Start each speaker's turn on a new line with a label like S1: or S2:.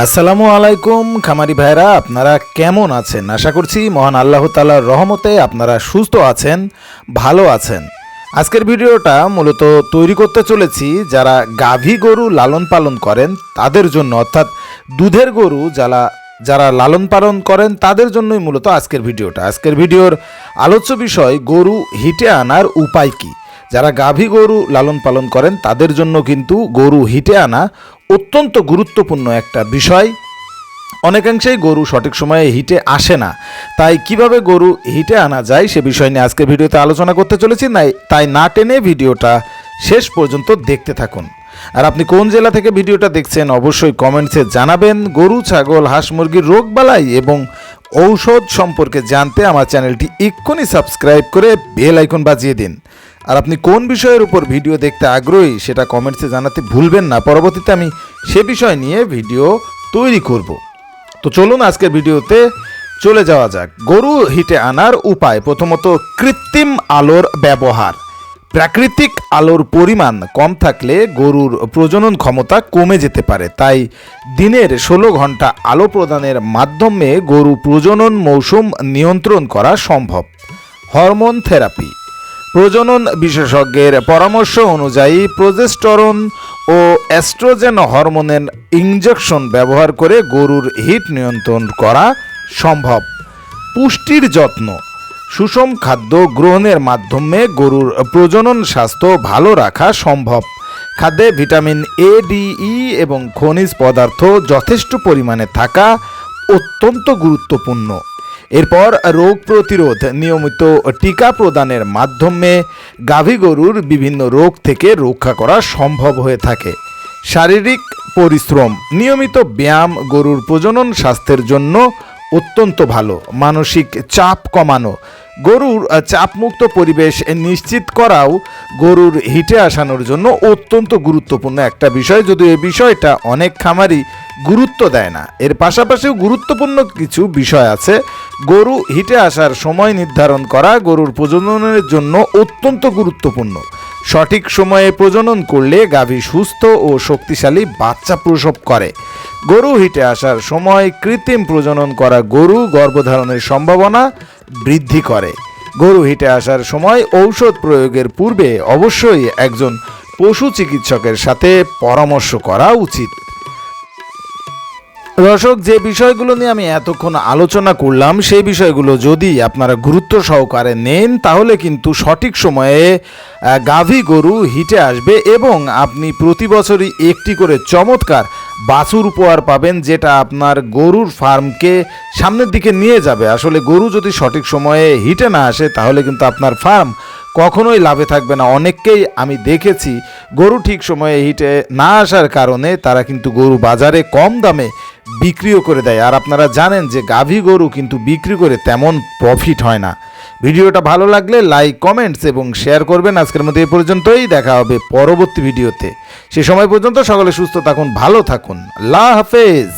S1: আসসালামু আলাইকুম, খামারি ভাইরা আপনারা কেমন আছেন? আশা করছি মহান আল্লাহ তালার রহমতে আপনারা সুস্থ আছেন, ভালো আছেন। আজকের ভিডিওটা মূলত তৈরি করতে চলেছি যারা গাভী গরু লালন পালন করেন, তাদের জন্য, অর্থাৎ দুধের গরু যারা যারা লালন পালন করেন, তাদের জন্যই মূলত আজকের ভিডিওটা। আজকের ভিডিওর আলোচ্য বিষয়, গরু হিটে আনার উপায় কী? যারা গাভী গরু লালন পালন করেন, তাদের জন্য কিন্তু গরু হিটে আনা অত্যন্ত গুরুত্বপূর্ণ একটা বিষয়। অনেকাংশেই গরু সঠিক সময়ে হিটে আসে না। তাই কীভাবে গরু হিটে আনা যায় সে বিষয় নিয়ে আজকে ভিডিওতে আলোচনা করতে চলেছি। নাই, তাই না টেনে ভিডিওটা শেষ পর্যন্ত দেখতে থাকুন। আর আপনি কোন জেলা থেকে ভিডিওটা দেখছেন অবশ্যই কমেন্টসে জানাবেন। গরু, ছাগল, হাঁস, মুরগির রোগবালাই এবং ঔষধ সম্পর্কে জানতে আমার চ্যানেলটি এক্ষুনি সাবস্ক্রাইব করে বেল আইকন বাজিয়ে দিন। আর আপনি কোন বিষয়ের উপর ভিডিও দেখতে আগ্রহী সেটা কমেন্টসে জানাতে ভুলবেন না। পরবর্তীতে আমি সে বিষয় নিয়ে ভিডিও তৈরি করব। তো চলুন আজকের ভিডিওতে চলে যাওয়া যাক। গরু হিটে আনার উপায়, প্রথমত কৃত্রিম আলোর ব্যবহার। প্রাকৃতিক আলোর পরিমাণ কম থাকলে গরুর প্রজনন ক্ষমতা কমে যেতে পারে। তাই দিনের ষোলো ঘণ্টা আলো প্রদানের মাধ্যমে গরু প্রজনন মৌসুম নিয়ন্ত্রণ করা সম্ভব। Hormone therapy. প্রজনন বিশেষজ্ঞের পরামর্শ অনুযায়ী প্রজেস্টরন ও অ্যাস্ট্রোজেন হরমোনের ইঞ্জেকশন ব্যবহার করে গরুর হিট নিয়ন্ত্রণ করা সম্ভব। পুষ্টির যত্ন, সুষম খাদ্য গ্রহণের মাধ্যমে গরুর প্রজনন স্বাস্থ্য ভালো রাখা সম্ভব। খাদ্যে ভিটামিন এ ডি ই এবং খনিজ পদার্থ যথেষ্ট পরিমাণে থাকা অত্যন্ত গুরুত্বপূর্ণ। এরপর রোগ প্রতিরোধ নিয়মিত টিকা প্রদানের মাধ্যমে গাভী গরুর বিভিন্ন রোগ থেকে রক্ষা করা সম্ভব হয়ে থাকে। শারীরিক পরিশ্রম, নিয়মিত ব্যায়াম, গরুর প্রজনন স্বাস্থ্যের জন্য অত্যন্ত ভালো। মানসিক চাপ কমানো, গরুর চাপমুক্ত পরিবেশ নিশ্চিত করাও গরুর হিটে আসানোর জন্য অত্যন্ত গুরুত্বপূর্ণ একটা বিষয়। যদিও এই বিষয়টা অনেক খামারই গুরুত্ব দেয় না। এর পাশাপাশিও গুরুত্বপূর্ণ কিছু বিষয় আছে। গরু হিটে আসার সময় নির্ধারণ করা গরুর প্রজননের জন্য অত্যন্ত গুরুত্বপূর্ণ। সঠিক সময়ে প্রজনন করলে গাভী সুস্থ ও শক্তিশালী বাচ্চা প্রসব করে। গরু হিটে আসার সময় কৃত্রিম প্রজনন করা গরু গর্ভধারণের সম্ভাবনা বৃদ্ধি করে। গরু হিটে আসার সময় ঔষধ প্রয়োগের পূর্বে অবশ্যই একজন পশু চিকিৎসকের সাথে পরামর্শ করা উচিত। দর্শক যে বিষয়গুলো নিয়ে আমি এতক্ষণ আলোচনা করলাম, সেই বিষয়গুলো যদি আপনারা গুরুত্ব সহকারে নেন, তাহলে কিন্তু সঠিক সময়ে গাভী গরু হিটে আসবে এবং আপনি প্রতি বছরই একটি করে চমৎকার বাছুর উপহার পাবেন, যেটা আপনার গরুর ফার্মকে সামনের দিকে নিয়ে যাবে। আসলে গরু যদি সঠিক সময়ে হিটে না আসে, তাহলে কিন্তু আপনার ফার্ম কখনোই লাভে থাকবে না। অনেককেই আমি দেখেছি, গরু ঠিক সময়ে হিটে না আসার কারণে তারা কিন্তু গরু বাজারে কম দামে বিক্রিও করে দেয়। আর আপনারা জানেন যে গাভী গরু কিন্তু বিক্রি করে তেমন প্রফিট হয় না। ভিডিওটা ভালো লাগলে লাইক কমেন্টস এবং শেয়ার করবেন। আজকের মধ্যে এ পর্যন্তই। দেখা হবে পরবর্তী ভিডিওতে। সে সময় পর্যন্ত সকলে সুস্থ থাকুন, ভালো থাকুন। আল্লাহ হাফেজ।